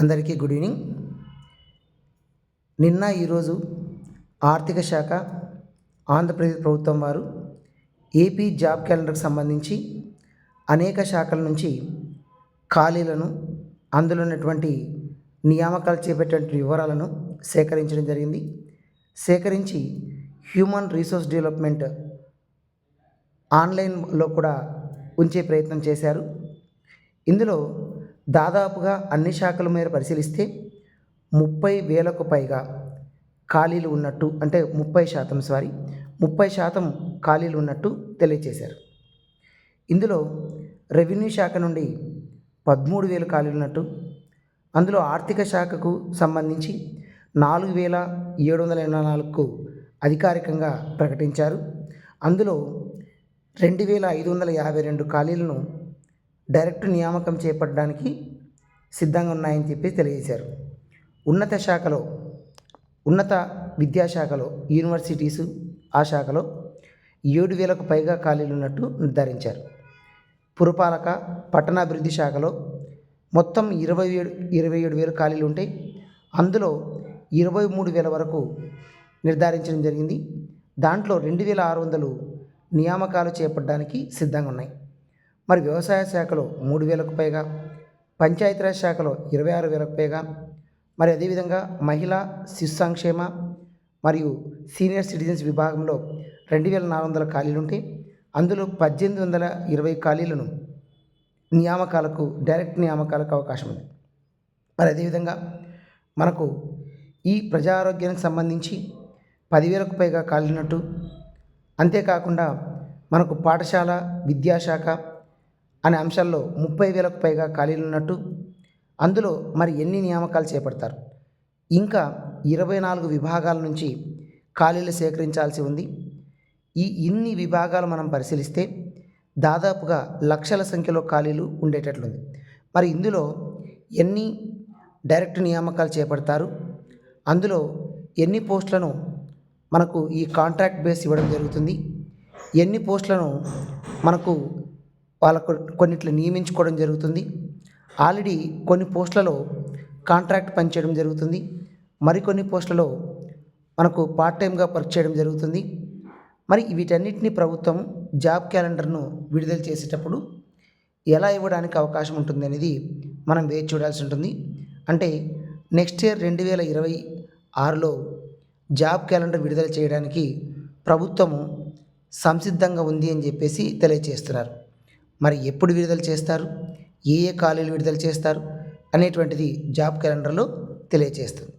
అందరికీ good evening. నిన్న ఈరోజు ఆర్థిక శాఖ ఆంధ్రప్రదేశ్ ప్రభుత్వం వారు ఏపీ జాబ్ క్యాలెండర్కి సంబంధించి అనేక శాఖల నుంచి ఖాళీలను అందులో ఉన్నటువంటి నియామకాలు చేపట్టేటువంటి వివరాలను సేకరించడం జరిగింది. సేకరించి హ్యూమన్ రీసోర్స్ డెవలప్మెంట్ ఆన్లైన్లో కూడా ఉంచే ప్రయత్నం చేశారు. ఇందులో దాదాపుగా అన్ని శాఖల మీద పరిశీలిస్తే ముప్పై వేలకు పైగా ఖాళీలు ఉన్నట్టు అంటే ముప్పై శాతం సారీ ముప్పై శాతం ఖాళీలు ఉన్నట్టు తెలియజేశారు ఇందులో రెవెన్యూ శాఖ నుండి పదమూడు వేలు ఖాళీలు ఉన్నట్టు అందులో ఆర్థిక శాఖకు సంబంధించి నాలుగు వేల ఏడు వందల ఎనభై నాలుగుకు అధికారికంగా ప్రకటించారు. అందులో రెండు వేల ఐదు వందల యాభై రెండు ఖాళీలను డైరెక్ట్ నియామకం చేపట్టడానికి సిద్ధంగా ఉన్నాయని చెప్పి తెలియజేశారు. ఉన్నత శాఖలో ఉన్నత విద్యాశాఖలో యూనివర్సిటీసు ఆ శాఖలో ఏడు వేలకు పైగా ఖాళీలు ఉన్నట్టు నిర్ధారించారు. పురపాలక పట్టణాభివృద్ధి శాఖలో మొత్తం ఇరవై ఏడు ఇరవై ఏడు వేలు ఖాళీలు ఉంటాయి అందులో ఇరవై మూడు వేల వరకు నిర్ధారించడం జరిగింది. దాంట్లో రెండు వేల ఆరు వందలు నియామకాలు చేపట్టడానికి సిద్ధంగా ఉన్నాయి. మరి వ్యవసాయ శాఖలో మూడు వేలకు పైగా పంచాయతీరాజ్ శాఖలో ఇరవై ఆరు వేలకు పైగా మరి అదేవిధంగా మహిళా శిశు సంక్షేమ మరియు సీనియర్ సిటిజన్స్ విభాగంలో రెండు వేల నాలుగు వందల ఖాళీలు ఉంటాయి అందులో పద్దెనిమిది వందల ఇరవై ఖాళీలను నియామకాలకు డైరెక్ట్ నియామకాలకు అవకాశం ఉంది. మరి అదేవిధంగా మనకు ఈ ప్రజా ఆరోగ్యానికి సంబంధించి పదివేలకు పైగా ఖాళీనట్టు అంతేకాకుండా మనకు పాఠశాల విద్యాశాఖ అనే అంశాల్లో ముప్పై వేలకు పైగా ఖాళీలు ఉన్నట్టు అందులో మరి ఎన్ని నియామకాలు చేపడతారు? ఇంకా ఇరవై నాలుగు విభాగాల నుంచి ఖాళీలు సేకరించాల్సి ఉంది. ఈ ఇన్ని విభాగాలు మనం పరిశీలిస్తే దాదాపుగా లక్షల సంఖ్యలో ఖాళీలు ఉండేటట్లుంది. మరి ఇందులో ఎన్ని డైరెక్ట్ నియామకాలు చేపడతారు? అందులో ఎన్ని పోస్టులను మనకు ఈ కాంట్రాక్ట్ బేస్ ఇవ్వడం జరుగుతుంది? ఎన్ని పోస్టులను మనకు వాళ్ళకు కొన్నిట్లు నియమించుకోవడం జరుగుతుంది. ఆల్రెడీ కొన్ని పోస్టులలో కాంట్రాక్ట్ పనిచేయడం జరుగుతుంది. మరికొన్ని పోస్టులలో మనకు పార్ట్ టైంగా వర్క్ చేయడం జరుగుతుంది. మరి వీటన్నిటిని ప్రభుత్వం జాబ్ క్యాలెండర్ను విడుదల చేసేటప్పుడు ఎలా ఇవ్వడానికి అవకాశం ఉంటుంది అనేది మనం వేచి చూడాల్సి ఉంటుంది. అంటే నెక్స్ట్ ఇయర్ రెండు వేల ఇరవై ఆరులో జాబ్ క్యాలెండర్ విడుదల చేయడానికి ప్రభుత్వము సంసిద్ధంగా ఉంది అని చెప్పేసి తెలియజేస్తున్నారు. మరి ఎప్పుడు విడుదల చేస్తారు? ఏ ఏ ఖాళీలు విడుదల చేస్తారు? అనేటువంటిది జాబ్ క్యాలెండర్లో తెలియజేస్తుంది